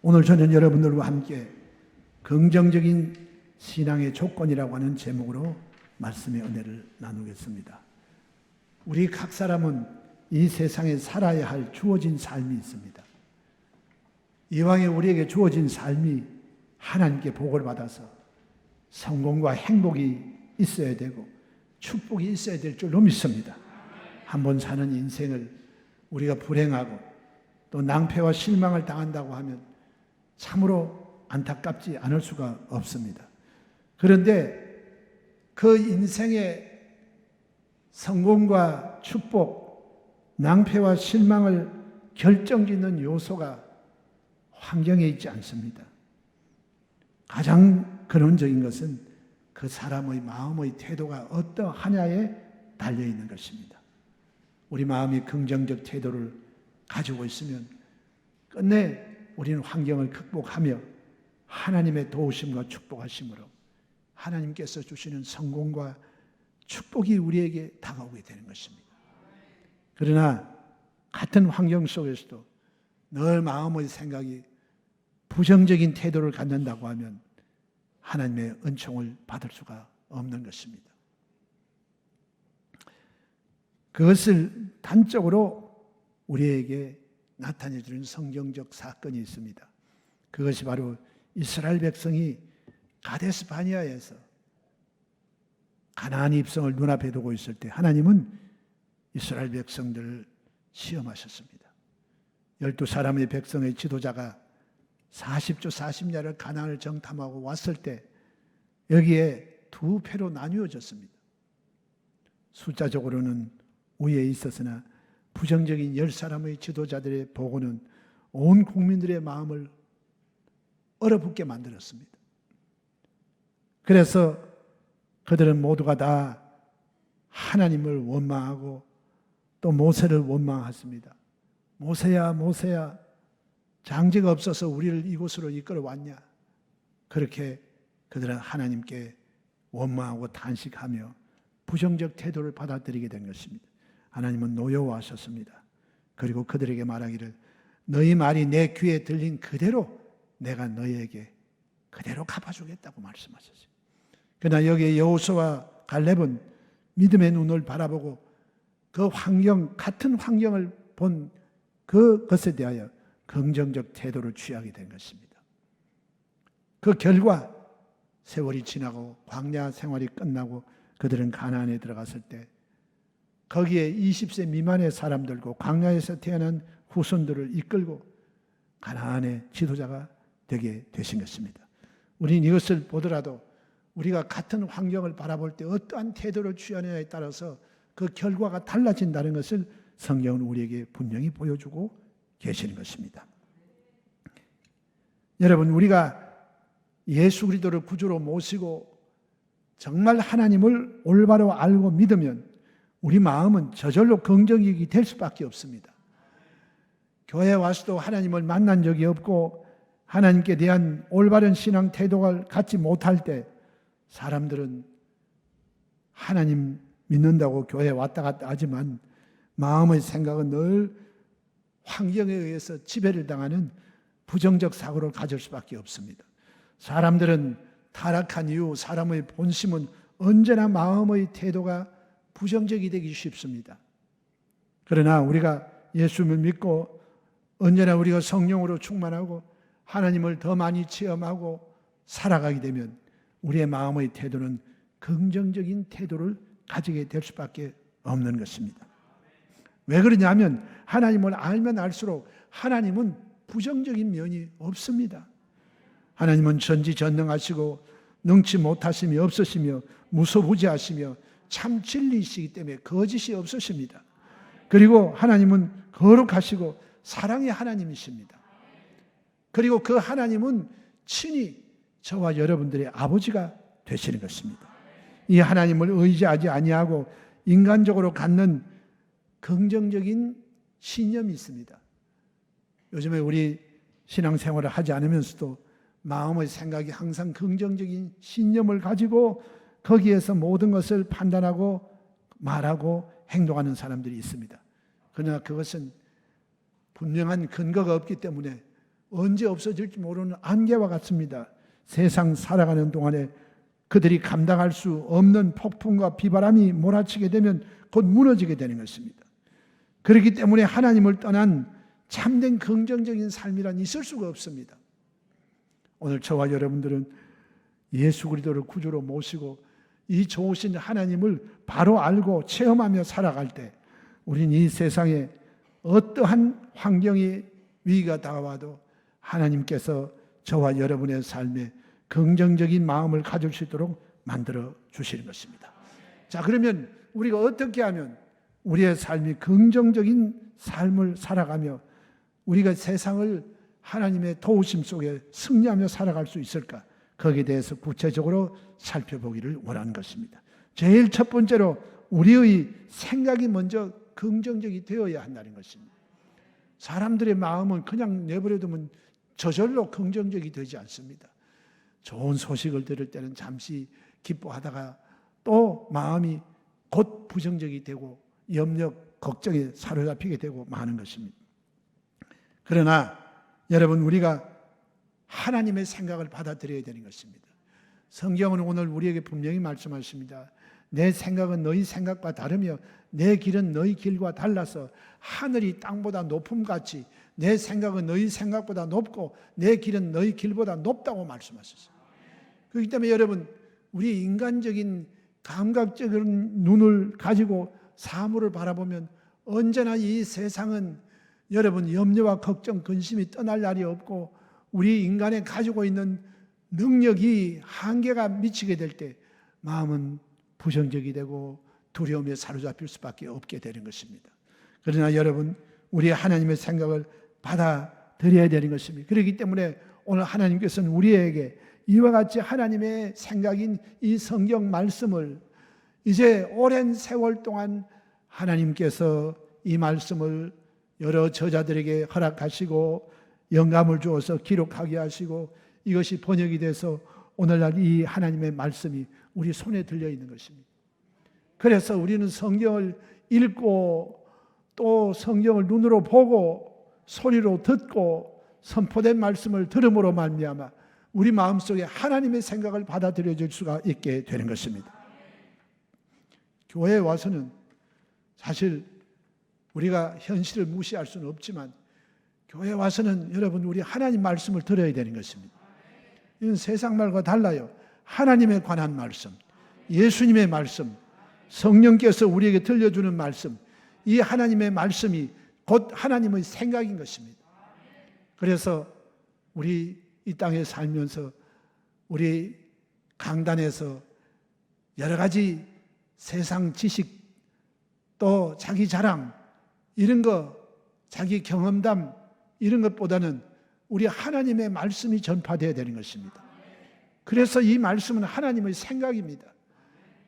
오늘 저는 여러분들과 함께 긍정적인 신앙의 조건이라고 하는 제목으로 말씀의 은혜를 나누겠습니다. 우리 각 사람은 이 세상에 살아야 할 주어진 삶이 있습니다. 이왕에 우리에게 주어진 삶이 하나님께 복을 받아서 성공과 행복이 있어야 되고 축복이 있어야 될 줄로 믿습니다. 한 번 사는 인생을 우리가 불행하고 또 낭패와 실망을 당한다고 하면 참으로 안타깝지 않을 수가 없습니다. 그런데 그 인생의 성공과 축복, 낭패와 실망을 결정짓는 요소가 환경에 있지 않습니다. 가장 근원적인 것은 그 사람의 마음의 태도가 어떠하냐에 달려 있는 것입니다. 우리 마음이 긍정적 태도를 가지고 있으면 끝내 우리는 환경을 극복하며 하나님의 도우심과 축복하심으로 하나님께서 주시는 성공과 축복이 우리에게 다가오게 되는 것입니다. 그러나 같은 환경 속에서도 늘 마음의 생각이 부정적인 태도를 갖는다고 하면 하나님의 은총을 받을 수가 없는 것입니다. 그것을 단적으로 우리에게 나타내 주는 성경적 사건이 있습니다. 그것이 바로 이스라엘 백성이 가데스 바니아에서 가나안 입성을 눈앞에 두고 있을 때 하나님은 이스라엘 백성들을 시험하셨습니다. 열두 사람의 백성의 지도자가 40주 40야를 가나안을 정탐하고 왔을 때 여기에 두 패로 나뉘어졌습니다. 숫자적으로는 우위에 있었으나 부정적인 열 사람의 지도자들의 보고는 온 국민들의 마음을 얼어붙게 만들었습니다. 그래서 그들은 모두가 다 하나님을 원망하고 또 모세를 원망했습니다. 모세야, 모세야, 장지가 없어서 우리를 이곳으로 이끌어 왔냐? 그렇게 그들은 하나님께 원망하고 단식하며 부정적 태도를 받아들이게 된 것입니다. 하나님은 노여워하셨습니다. 그리고 그들에게 말하기를 너희 말이 내 귀에 들린 그대로 내가 너희에게 그대로 갚아주겠다고 말씀하셨어요. 그러나 여기에 여호수와 갈렙은 믿음의 눈을 바라보고 그 환경 같은 환경을 본 그것에 대하여 긍정적 태도를 취하게 된 것입니다. 그 결과 세월이 지나고 광야 생활이 끝나고 그들은 가나안에 들어갔을 때 거기에 20세 미만의 사람들과 광야에서 태어난 후손들을 이끌고 가나안의 지도자가 되게 되신 것입니다. 우리는 이것을 보더라도 우리가 같은 환경을 바라볼 때 어떠한 태도를 취하느냐에 따라서 그 결과가 달라진다는 것을 성경은 우리에게 분명히 보여주고 계시는 것입니다. 여러분, 우리가 예수 그리스도를 구주로 모시고 정말 하나님을 올바로 알고 믿으면 우리 마음은 저절로 긍정적이 될 수밖에 없습니다. 교회 와서도 하나님을 만난 적이 없고 하나님께 대한 올바른 신앙 태도를 갖지 못할 때 사람들은 하나님 믿는다고 교회 왔다 갔다 하지만 마음의 생각은 늘 환경에 의해서 지배를 당하는 부정적 사고를 가질 수밖에 없습니다. 사람들은 타락한 이후 사람의 본심은 언제나 마음의 태도가 부정적이 되기 쉽습니다. 그러나 우리가 예수를 믿고 언제나 우리가 성령으로 충만하고 하나님을 더 많이 체험하고 살아가게 되면 우리의 마음의 태도는 긍정적인 태도를 가지게 될 수밖에 없는 것입니다. 왜 그러냐면 하나님을 알면 알수록 하나님은 부정적인 면이 없습니다. 하나님은 전지전능하시고 능치 못하심이 없으시며 무소부지하시며 참 진리이시기 때문에 거짓이 없으십니다. 그리고 하나님은 거룩하시고 사랑의 하나님이십니다. 그리고 그 하나님은 친히 저와 여러분들의 아버지가 되시는 것입니다. 이 하나님을 의지하지 아니하고 인간적으로 갖는 긍정적인 신념이 있습니다. 요즘에 우리 신앙생활을 하지 않으면서도 마음의 생각이 항상 긍정적인 신념을 가지고 거기에서 모든 것을 판단하고 말하고 행동하는 사람들이 있습니다. 그러나 그것은 분명한 근거가 없기 때문에 언제 없어질지 모르는 안개와 같습니다. 세상 살아가는 동안에 그들이 감당할 수 없는 폭풍과 비바람이 몰아치게 되면 곧 무너지게 되는 것입니다. 그렇기 때문에 하나님을 떠난 참된 긍정적인 삶이란 있을 수가 없습니다. 오늘 저와 여러분들은 예수 그리스도를 구주로 모시고 이 좋으신 하나님을 바로 알고 체험하며 살아갈 때 우린 이 세상에 어떠한 환경이 위기가 다가와도 하나님께서 저와 여러분의 삶에 긍정적인 마음을 가질 수 있도록 만들어 주시는 것입니다. 자, 그러면 우리가 어떻게 하면 우리의 삶이 긍정적인 삶을 살아가며 우리가 세상을 하나님의 도우심 속에 승리하며 살아갈 수 있을까? 거기에 대해서 구체적으로 살펴보기를 원하는 것입니다. 제일 첫 번째로 우리의 생각이 먼저 긍정적이 되어야 한다는 것입니다. 사람들의 마음은 그냥 내버려두면 저절로 긍정적이 되지 않습니다. 좋은 소식을 들을 때는 잠시 기뻐하다가 또 마음이 곧 부정적이 되고 염려, 걱정에 사로잡히게 되고 많은 것입니다. 그러나 여러분 우리가 하나님의 생각을 받아들여야 되는 것입니다. 성경은 오늘 우리에게 분명히 말씀하십니다. 내 생각은 너희 생각과 다르며 내 길은 너희 길과 달라서 하늘이 땅보다 높음 같이 내 생각은 너희 생각보다 높고 내 길은 너희 길보다 높다고 말씀하셨어요. 그렇기 때문에 여러분 우리 인간적인 감각적인 눈을 가지고 사물을 바라보면 언제나 이 세상은 여러분 염려와 걱정, 근심이 떠날 날이 없고 우리 인간에 가지고 있는 능력이 한계가 미치게 될 때 마음은 부정적이 되고 두려움에 사로잡힐 수밖에 없게 되는 것입니다. 그러나 여러분, 우리 하나님의 생각을 받아들여야 되는 것입니다. 그렇기 때문에 오늘 하나님께서는 우리에게 이와 같이 하나님의 생각인 이 성경 말씀을 이제 오랜 세월 동안 하나님께서 이 말씀을 여러 저자들에게 허락하시고 영감을 주어서 기록하게 하시고 이것이 번역이 돼서 오늘날 이 하나님의 말씀이 우리 손에 들려 있는 것입니다. 그래서 우리는 성경을 읽고 또 성경을 눈으로 보고 소리로 듣고 선포된 말씀을 들음으로 말미암아 우리 마음속에 하나님의 생각을 받아들여 줄 수가 있게 되는 것입니다. 교회에 와서는 사실 우리가 현실을 무시할 수는 없지만 교회 와서는 여러분 우리 하나님 말씀을 들어야 되는 것입니다. 이건 세상 말과 달라요. 하나님에 관한 말씀, 예수님의 말씀, 성령께서 우리에게 들려주는 말씀, 이 하나님의 말씀이 곧 하나님의 생각인 것입니다. 그래서 우리 이 땅에 살면서 우리 강단에서 여러 가지 세상 지식 또 자기 자랑 이런 거 자기 경험담 이런 것보다는 우리 하나님의 말씀이 전파되어야 되는 것입니다. 그래서 이 말씀은 하나님의 생각입니다.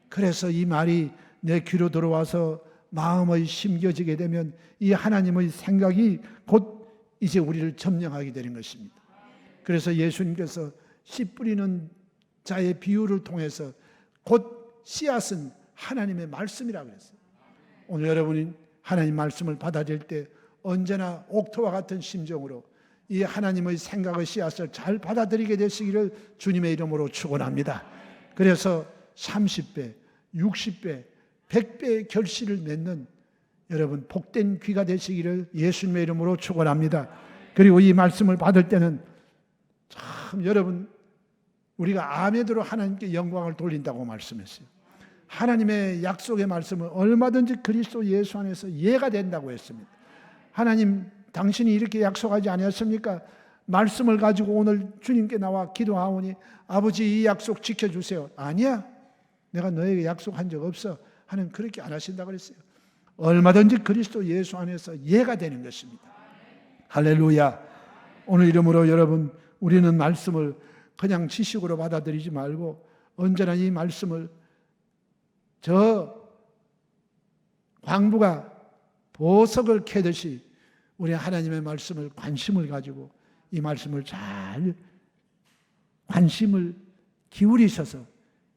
그래서 이 말이 내 귀로 들어와서 마음의 심겨지게 되면 이 하나님의 생각이 곧 이제 우리를 점령하게 되는 것입니다. 그래서 예수님께서 씨 뿌리는 자의 비유를 통해서 곧 씨앗은 하나님의 말씀이라고 그랬어요. 오늘 여러분이 하나님 말씀을 받아들일 때 언제나 옥토와 같은 심정으로 이 하나님의 생각의 씨앗을 잘 받아들이게 되시기를 주님의 이름으로 축원합니다. 그래서 30배, 60배, 100배의 결실을 맺는 여러분 복된 귀가 되시기를 예수님의 이름으로 축원합니다. 그리고 이 말씀을 받을 때는 참 여러분 우리가 아멘으로 하나님께 영광을 돌린다고 말씀했어요. 하나님의 약속의 말씀은 얼마든지 그리스도 예수 안에서 이해가 된다고 했습니다. 하나님, 당신이 이렇게 약속하지 않았습니까? 말씀을 가지고 오늘 주님께 나와 기도하오니 아버지 이 약속 지켜주세요. 아니야. 내가 너에게 약속한 적 없어. 하는 그렇게 안 하신다 그랬어요. 얼마든지 그리스도 예수 안에서 이해가 되는 것입니다. 할렐루야. 오늘 이름으로 여러분, 우리는 말씀을 그냥 지식으로 받아들이지 말고 언제나 이 말씀을 저 광부가 보석을 캐듯이 우리 하나님의 말씀을 관심을 가지고 이 말씀을 잘 관심을 기울이셔서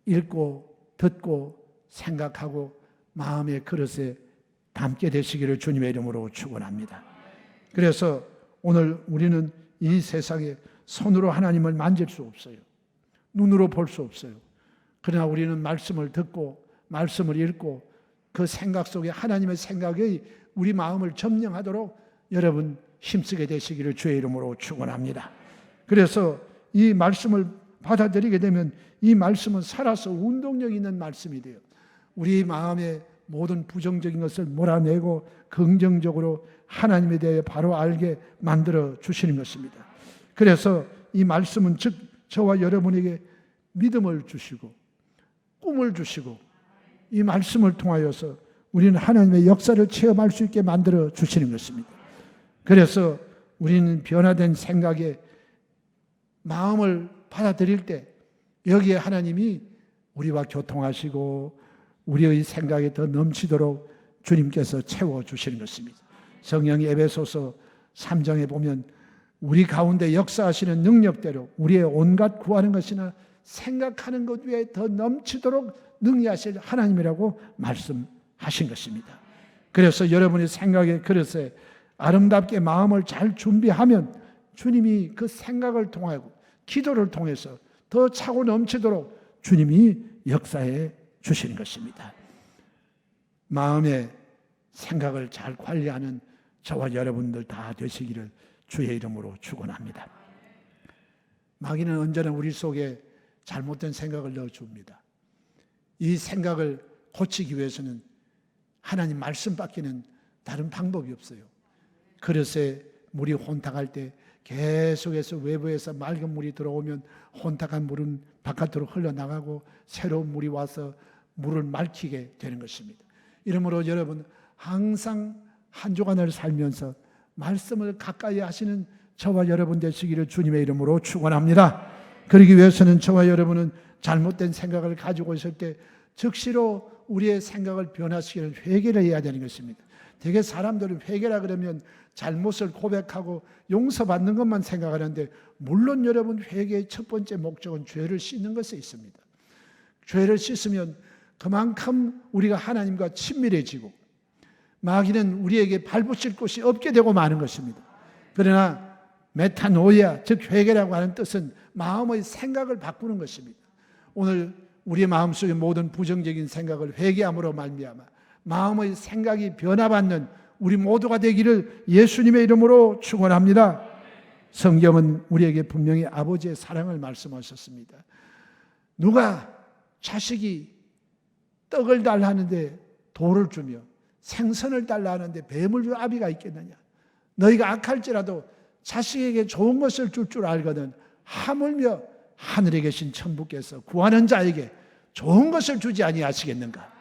읽고 듣고 생각하고 마음의 그릇에 담게 되시기를 주님의 이름으로 축원합니다. 그래서 오늘 우리는 이 세상에 손으로 하나님을 만질 수 없어요. 눈으로 볼 수 없어요. 그러나 우리는 말씀을 듣고 말씀을 읽고 그 생각 속에 하나님의 생각이 우리 마음을 점령하도록 여러분 힘쓰게 되시기를 주의 이름으로 축원합니다. 그래서 이 말씀을 받아들이게 되면 이 말씀은 살아서 운동력 있는 말씀이 돼요. 우리 마음에 모든 부정적인 것을 몰아내고 긍정적으로 하나님에 대해 바로 알게 만들어 주시는 것입니다. 그래서 이 말씀은 즉 저와 여러분에게 믿음을 주시고 꿈을 주시고 이 말씀을 통하여서 우리는 하나님의 역사를 체험할 수 있게 만들어 주시는 것입니다. 그래서 우리는 변화된 생각에 마음을 받아들일 때 여기에 하나님이 우리와 교통하시고 우리의 생각이 더 넘치도록 주님께서 채워 주시는 것입니다. 성령이 에베소서 3장에 보면 우리 가운데 역사하시는 능력대로 우리의 온갖 구하는 것이나 생각하는 것 위에 더 넘치도록 능히하실 하나님이라고 말씀 하신 것입니다. 그래서 여러분의 생각의 그릇에 아름답게 마음을 잘 준비하면 주님이 그 생각을 통하고 기도를 통해서 더 차고 넘치도록 주님이 역사해 주시는 것입니다. 마음의 생각을 잘 관리하는 저와 여러분들 다 되시기를 주의 이름으로 축원합니다. 마귀는 언제나 우리 속에 잘못된 생각을 넣어 줍니다. 이 생각을 고치기 위해서는 하나님 말씀밖에는 다른 방법이 없어요. 그릇에 물이 혼탁할 때 계속해서 외부에서 맑은 물이 들어오면 혼탁한 물은 바깥으로 흘러나가고 새로운 물이 와서 물을 맑히게 되는 것입니다. 이러므로 여러분 항상 한 주간을 살면서 말씀을 가까이 하시는 저와 여러분 되시기를 주님의 이름으로 축원합니다. 그러기 위해서는 저와 여러분은 잘못된 생각을 가지고 있을 때 즉시로 우리의 생각을 변화시키는 회개를 해야 되는 것입니다. 되게 사람들은 회개라 그러면 잘못을 고백하고 용서받는 것만 생각하는데 물론 여러분 회개의 첫 번째 목적은 죄를 씻는 것에 있습니다. 죄를 씻으면 그만큼 우리가 하나님과 친밀해지고 마귀는 우리에게 발붙일 곳이 없게 되고 마는 것입니다. 그러나 메타노이아 즉 회개라고 하는 뜻은 마음의 생각을 바꾸는 것입니다. 오늘 우리 마음속의 모든 부정적인 생각을 회개함으로 말미암아 마음의 생각이 변화받는 우리 모두가 되기를 예수님의 이름으로 축원합니다. 성경은 우리에게 분명히 아버지의 사랑을 말씀하셨습니다. 누가 자식이 떡을 달라 하는데 돌을 주며 생선을 달라 하는데 뱀을 줄 아비가 있겠느냐? 너희가 악할지라도 자식에게 좋은 것을 줄 줄 알거든 하물며 하늘에 계신 천부께서 구하는 자에게 좋은 것을 주지 아니하시겠는가?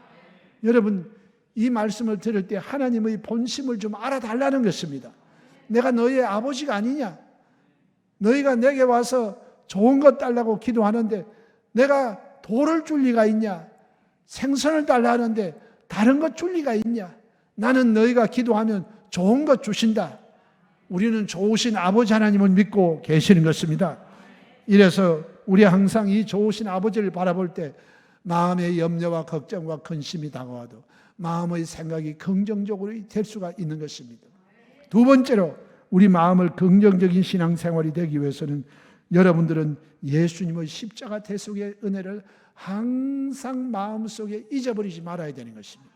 여러분 이 말씀을 들을 때 하나님의 본심을 좀 알아달라는 것입니다. 내가 너희의 아버지가 아니냐? 너희가 내게 와서 좋은 것 달라고 기도하는데 내가 돌을 줄 리가 있냐? 생선을 달라 하는데 다른 것 줄 리가 있냐? 나는 너희가 기도하면 좋은 것 주신다. 우리는 좋으신 아버지 하나님을 믿고 계시는 것입니다. 이래서 우리 항상 이 좋으신 아버지를 바라볼 때 마음의 염려와 걱정과 근심이 다가와도 마음의 생각이 긍정적으로 될 수가 있는 것입니다. 두 번째로 우리 마음을 긍정적인 신앙생활이 되기 위해서는 여러분들은 예수님의 십자가 대속의 은혜를 항상 마음속에 잊어버리지 말아야 되는 것입니다.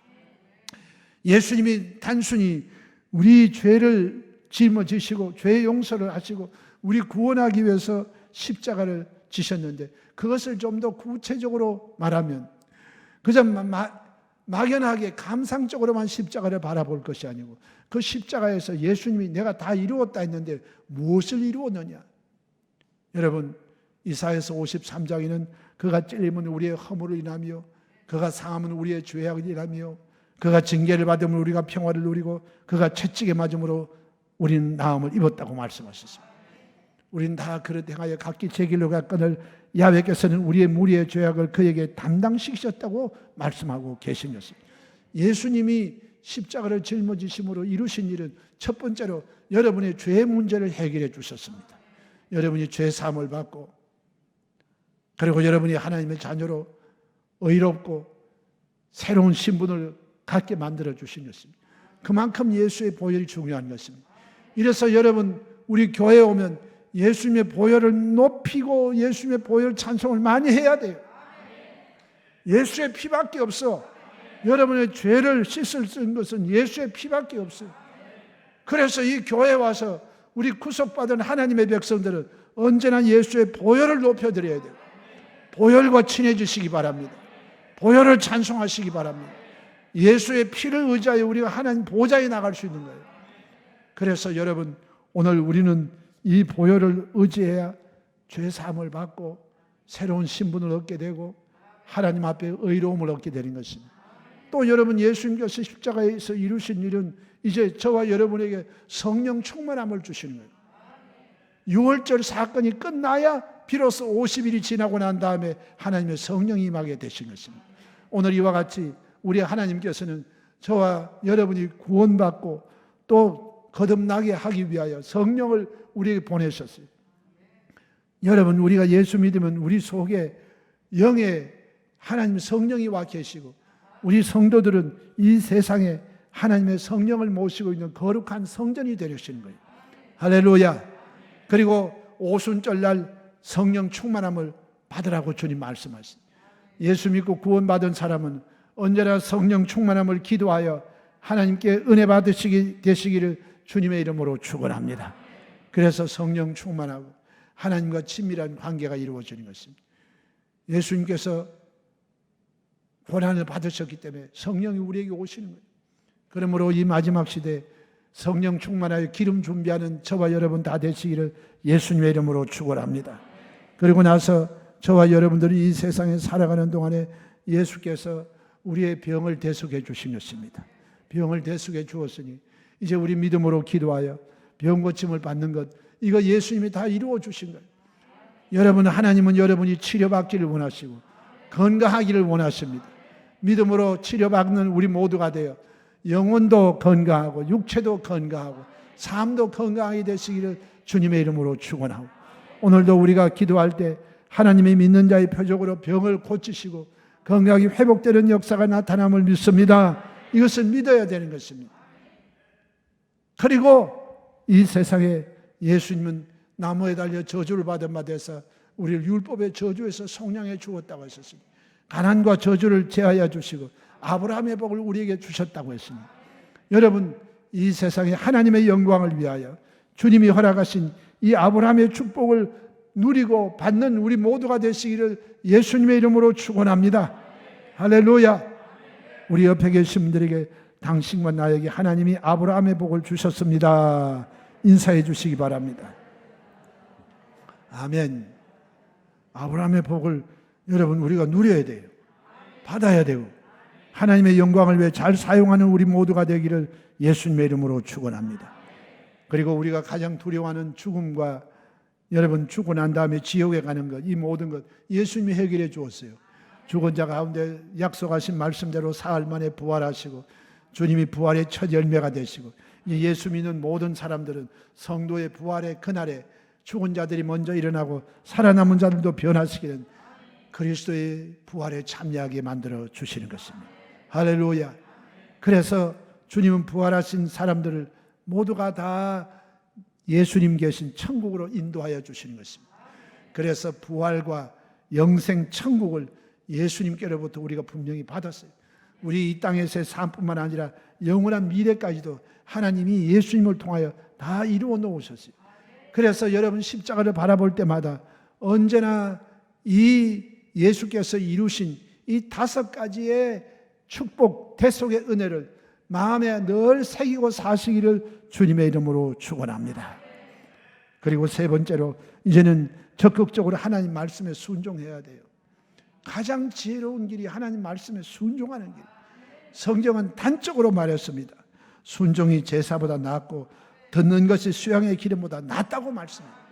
예수님이 단순히 우리 죄를 짊어지시고 죄 용서를 하시고 우리 구원하기 위해서 십자가를 지셨는데 그것을 좀 더 구체적으로 말하면 그저 막연하게 감상적으로만 십자가를 바라볼 것이 아니고 그 십자가에서 예수님이 내가 다 이루었다 했는데 무엇을 이루었느냐? 여러분 이사에서 53장에는 그가 찔림은 우리의 허물을 인하며 그가 상함은 우리의 죄악을 인하며 그가 징계를 받으면 우리가 평화를 누리고 그가 채찍에 맞음으로 우리는 나음을 입었다고 말씀하셨습니다. 우리는 다 그릇 행하여 각기 제 길로 갔거늘 야외께서는 우리의 무리의 죄악을 그에게 담당시키셨다고 말씀하고 계신 것입니다. 예수님이 십자가를 짊어지심으로 이루신 일은 첫 번째로 여러분의 죄 문제를 해결해 주셨습니다. 여러분이 죄 사함을 받고 그리고 여러분이 하나님의 자녀로 의롭고 새로운 신분을 갖게 만들어 주신 것입니다. 그만큼 예수의 보혈이 중요한 것입니다. 이래서 여러분 우리 교회에 오면 예수님의 보혈을 높이고 예수님의 보혈 찬송을 많이 해야 돼요. 예수의 피밖에 없어. 여러분의 죄를 씻을 수 있는 것은 예수의 피밖에 없어요. 그래서 이 교회에 와서 우리 구속받은 하나님의 백성들은 언제나 예수의 보혈을 높여드려야 돼요. 보혈과 친해지시기 바랍니다. 보혈을 찬송하시기 바랍니다. 예수의 피를 의지하여 우리가 하나님 보좌에 나갈 수 있는 거예요. 그래서 여러분 오늘 우리는 이 보혈을 의지해야 죄 사함을 받고 새로운 신분을 얻게 되고 하나님 앞에 의로움을 얻게 되는 것입니다. 또 여러분 예수님께서 십자가에서 이루신 일은 이제 저와 여러분에게 성령 충만함을 주시는 거예요. 6월절 사건이 끝나야 비로소 50일이 지나고 난 다음에 하나님의 성령이 임하게 되신 것입니다. 오늘 이와 같이 우리 하나님께서는 저와 여러분이 구원받고 또 거듭나게 하기 위하여 성령을 우리에게 보내셨어요. 여러분 우리가 예수 믿으면 우리 속에 영의 하나님 성령이 와 계시고 우리 성도들은 이 세상에 하나님의 성령을 모시고 있는 거룩한 성전이 되려시는 거예요. 할렐루야. 그리고 오순절 날 성령 충만함을 받으라고 주님 말씀하십니다. 예수 믿고 구원받은 사람은 언제나 성령 충만함을 기도하여 하나님께 은혜 받으시기 되시기를 주님의 이름으로 축원합니다. 그래서 성령 충만하고 하나님과 친밀한 관계가 이루어지는 것입니다. 예수님께서 고난을 받으셨기 때문에 성령이 우리에게 오시는 거예요. 그러므로 이 마지막 시대 성령 충만하여 기름 준비하는 저와 여러분 다 되시기를 예수님의 이름으로 축원합니다. 그리고 나서 저와 여러분들이 이 세상에 살아가는 동안에 예수께서 우리의 병을 대속해 주신 것입니다. 병을 대속해 주었으니 이제 우리 믿음으로 기도하여 병 고침을 받는 것 이거 예수님이 다 이루어 주신 거예요. 여러분 하나님은 여러분이 치료받기를 원하시고 건강하기를 원하십니다. 믿음으로 치료받는 우리 모두가 되어 영혼도 건강하고 육체도 건강하고 삶도 건강하게 되시기를 주님의 이름으로 축원하고 오늘도 우리가 기도할 때 하나님의 믿는 자의 표적으로 병을 고치시고 건강이 회복되는 역사가 나타남을 믿습니다. 이것을 믿어야 되는 것입니다. 그리고 이 세상에 예수님은 나무에 달려 저주를 받은 바 돼서 우리를 율법의 저주에서 성량해 주었다고 하셨습니다. 가난과 저주를 제하여 주시고 아브라함의 복을 우리에게 주셨다고 했습니다. 여러분 이 세상에 하나님의 영광을 위하여 주님이 허락하신 이 아브라함의 축복을 누리고 받는 우리 모두가 되시기를 예수님의 이름으로 축원합니다. 할렐루야. 우리 옆에 계신 분들에게 당신과 나에게 하나님이 아브라함의 복을 주셨습니다. 인사해 주시기 바랍니다. 아멘. 아브라함의 복을 여러분 우리가 누려야 돼요. 받아야 되고 하나님의 영광을 위해 잘 사용하는 우리 모두가 되기를 예수님의 이름으로 축원합니다. 그리고 우리가 가장 두려워하는 죽음과 여러분 죽고 난 다음에 지옥에 가는 것, 이 모든 것 예수님이 해결해 주었어요. 죽은 자 가운데 약속하신 말씀대로 사흘 만에 부활하시고 주님이 부활의 첫 열매가 되시고 예수 믿는 모든 사람들은 성도의 부활의 그날에 죽은 자들이 먼저 일어나고 살아남은 자들도 변화시키는 그리스도의 부활에 참여하게 만들어 주시는 것입니다. 할렐루야. 그래서 주님은 부활하신 사람들을 모두가 다 예수님 계신 천국으로 인도하여 주시는 것입니다. 그래서 부활과 영생 천국을 예수님께로부터 우리가 분명히 받았어요. 우리 이 땅에서의 삶뿐만 아니라 영원한 미래까지도 하나님이 예수님을 통하여 다 이루어 놓으셨어요. 그래서 여러분 십자가를 바라볼 때마다 언제나 이 예수께서 이루신 이 다섯 가지의 축복, 대속의 은혜를 마음에 늘 새기고 사시기를 주님의 이름으로 축원합니다. 그리고 세 번째로 이제는 적극적으로 하나님 말씀에 순종해야 돼요. 가장 지혜로운 길이 하나님 말씀에 순종하는 길. 성경은 단적으로 말했습니다. 순종이 제사보다 낫고 듣는 것이 수양의 기름보다 낫다고 말씀합니다.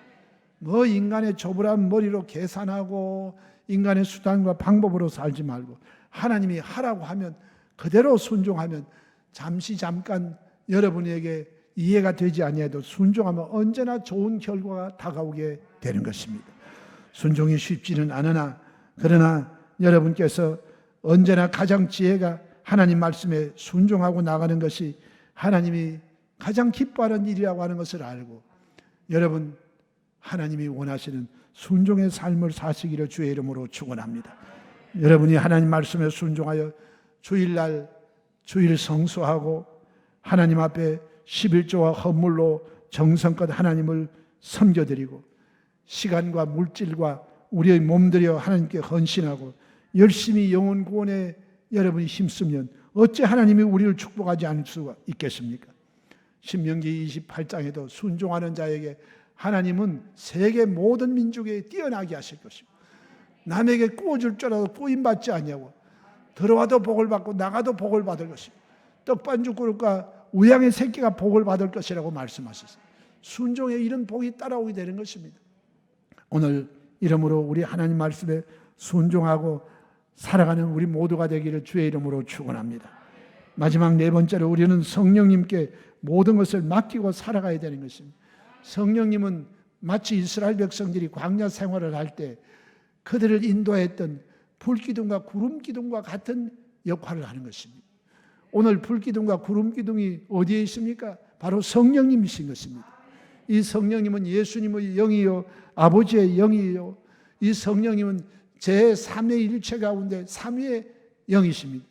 뭐 인간의 조불한 머리로 계산하고 인간의 수단과 방법으로 살지 말고 하나님이 하라고 하면 그대로 순종하면 잠시 잠깐 여러분에게 이해가 되지 아니해도 순종하면 언제나 좋은 결과가 다가오게 되는 것입니다. 순종이 쉽지는 않으나 그러나 여러분께서 언제나 가장 지혜가 하나님 말씀에 순종하고 나가는 것이 하나님이 가장 기뻐하는 일이라고 하는 것을 알고 여러분 하나님이 원하시는 순종의 삶을 사시기를 주의 이름으로 축원합니다. 여러분이 하나님 말씀에 순종하여 주일날 주일 성수하고 하나님 앞에 11조와 헌물로 정성껏 하나님을 섬겨드리고 시간과 물질과 우리의 몸들여 하나님께 헌신하고 열심히 영혼 구원에 여러분이 힘쓰면 어째 하나님이 우리를 축복하지 않을 수가 있겠습니까? 신명기 28장에도 순종하는 자에게 하나님은 세계 모든 민족에 뛰어나게 하실 것이고 남에게 꾸어줄 줄 알아도 꾸임받지 않냐고 들어와도 복을 받고 나가도 복을 받을 것이고 떡반죽 그릇과 우양의 새끼가 복을 받을 것이라고 말씀하셨어요. 순종에 이런 복이 따라오게 되는 것입니다. 오늘 이름으로 우리 하나님 말씀에 순종하고 살아가는 우리 모두가 되기를 주의 이름으로 축원합니다. 마지막 네 번째로 우리는 성령님께 모든 것을 맡기고 살아가야 되는 것입니다. 성령님은 마치 이스라엘 백성들이 광야 생활을 할 때 그들을 인도했던 불기둥과 구름기둥과 같은 역할을 하는 것입니다. 오늘 불기둥과 구름기둥이 어디에 있습니까? 바로 성령님이신 것입니다. 이 성령님은 예수님의 영이요 아버지의 영이요 이 성령님은 제 3의 일체 가운데 3위의 영이십니다.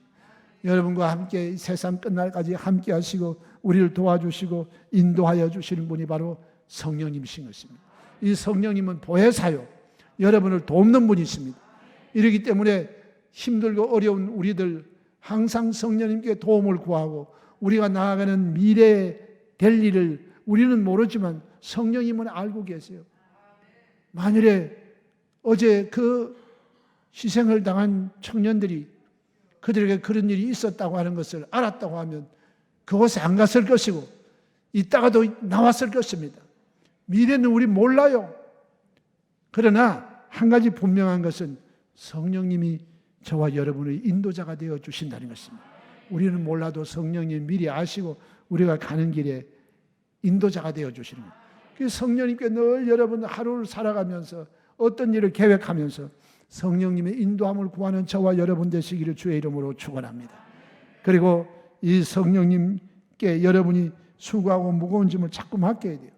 여러분과 함께 세상 끝날까지 함께 하시고 우리를 도와주시고 인도하여 주시는 분이 바로 성령님이신 것입니다. 이 성령님은 보혜사요. 여러분을 돕는 분이십니다. 이러기 때문에 힘들고 어려운 우리들 항상 성령님께 도움을 구하고 우리가 나아가는 미래에 될 일을 우리는 모르지만 성령님은 알고 계세요. 만일에 어제 그 희생을 당한 청년들이 그들에게 그런 일이 있었다고 하는 것을 알았다고 하면 그곳에 안 갔을 것이고 이따가도 나왔을 것입니다. 미래는 우리 몰라요. 그러나 한 가지 분명한 것은 성령님이 저와 여러분의 인도자가 되어 주신다는 것입니다. 우리는 몰라도 성령님 미리 아시고 우리가 가는 길에 인도자가 되어 주시는 거예요. 그 성령님께 늘 여러분 하루를 살아가면서 어떤 일을 계획하면서 성령님의 인도함을 구하는 저와 여러분 되시기를 주의 이름으로 축원합니다. 그리고 이 성령님께 여러분이 수고하고 무거운 짐을 자꾸 맡겨야 돼요.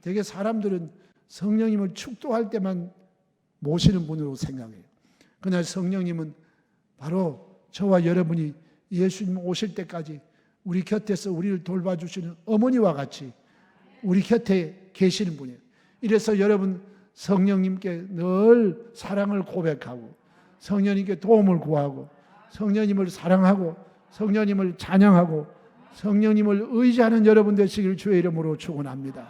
되게 사람들은 성령님을 축도할 때만 모시는 분으로 생각해요. 그날 성령님은 바로 저와 여러분이 예수님 오실 때까지 우리 곁에서 우리를 돌봐주시는 어머니와 같이 우리 곁에 계시는 분이에요. 이래서 여러분 성령님께 늘 사랑을 고백하고 성령님께 도움을 구하고 성령님을 사랑하고 성령님을 찬양하고 성령님을 의지하는 여러분 되시길 주의 이름으로 축원합니다.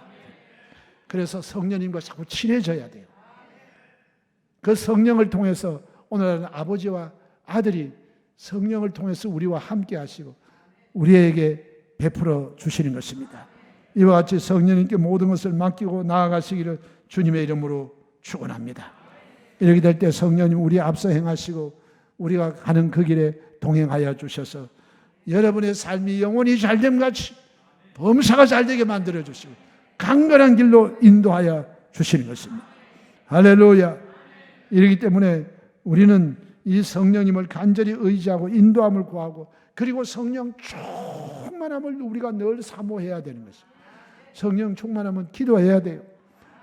그래서 성령님과 자꾸 친해져야 돼요. 그 성령을 통해서 오늘은 아버지와 아들이 성령을 통해서 우리와 함께 하시고 우리에게 베풀어 주시는 것입니다. 이와 같이 성령님께 모든 것을 맡기고 나아가시기를 주님의 이름으로 축원합니다. 이렇게 될 때 성령님 우리 앞서 행하시고 우리가 가는 그 길에 동행하여 주셔서 여러분의 삶이 영원히 잘됨 같이 범사가 잘되게 만들어 주시고 강건한 길로 인도하여 주시는 것입니다. 할렐루야. 이러기 때문에 우리는 이 성령님을 간절히 의지하고 인도함을 구하고 그리고 성령 충만함을 우리가 늘 사모해야 되는 것입니다. 성령 충만함은 기도해야 돼요.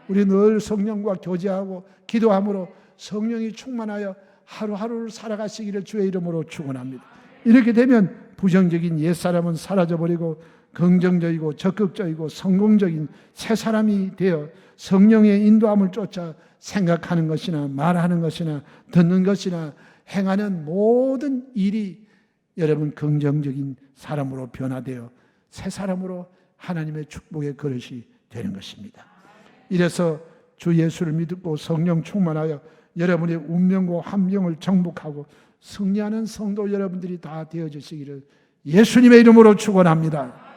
우리 늘 성령과 교제하고 기도함으로 성령이 충만하여 하루하루를 살아가시기를 주의 이름으로 축원합니다. 이렇게 되면 부정적인 옛사람은 사라져버리고 긍정적이고 적극적이고 성공적인 새 사람이 되어 성령의 인도함을 쫓아 생각하는 것이나 말하는 것이나 듣는 것이나 행하는 모든 일이 여러분 긍정적인 사람으로 변화되어 새 사람으로 하나님의 축복의 그릇이 되는 것입니다. 이래서 주 예수를 믿고 성령 충만하여 여러분의 운명과 환경을 정복하고 승리하는 성도 여러분들이 다 되어 주시기를 예수님의 이름으로 축원합니다.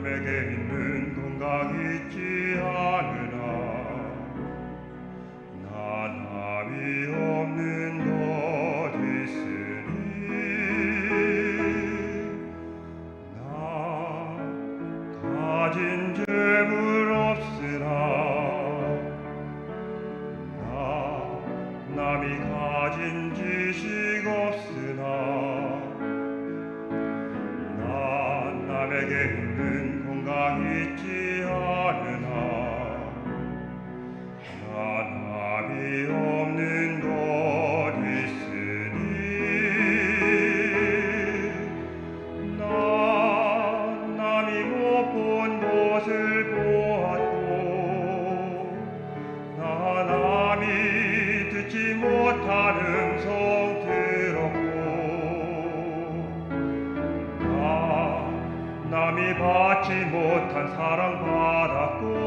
남에게 있는 건강 있지 않으 받지 못한 사랑 받았고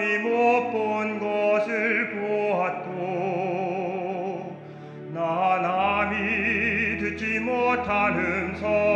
남이 못본 것을 보았고 나 남이 듣지 못한 음성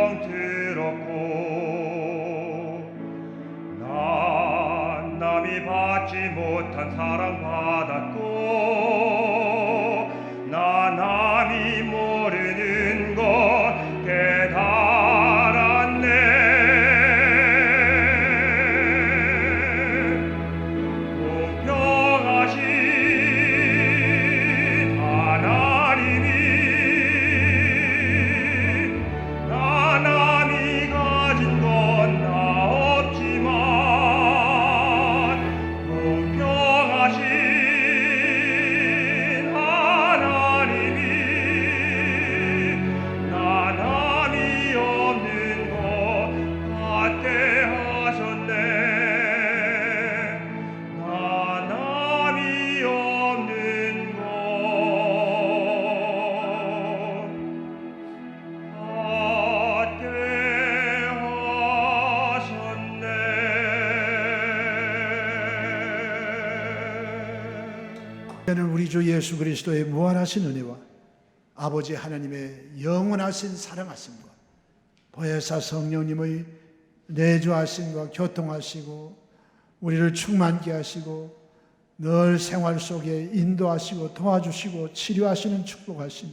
저는 우리 주 예수 그리스도의 무한하신 은혜와 아버지 하나님의 영원하신 사랑하심과 보혜사 성령님의 내주하심과 교통하시고 우리를 충만케 하시고 늘 생활 속에 인도하시고 도와주시고 치료하시는 축복하심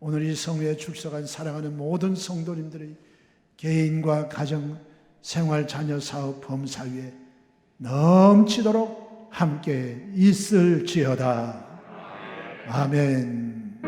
오늘 이 성회에 출석한 사랑하는 모든 성도님들의 개인과 가정, 생활, 자녀, 사업, 범사 위에 넘치도록 함께 있을지어다. 아멘.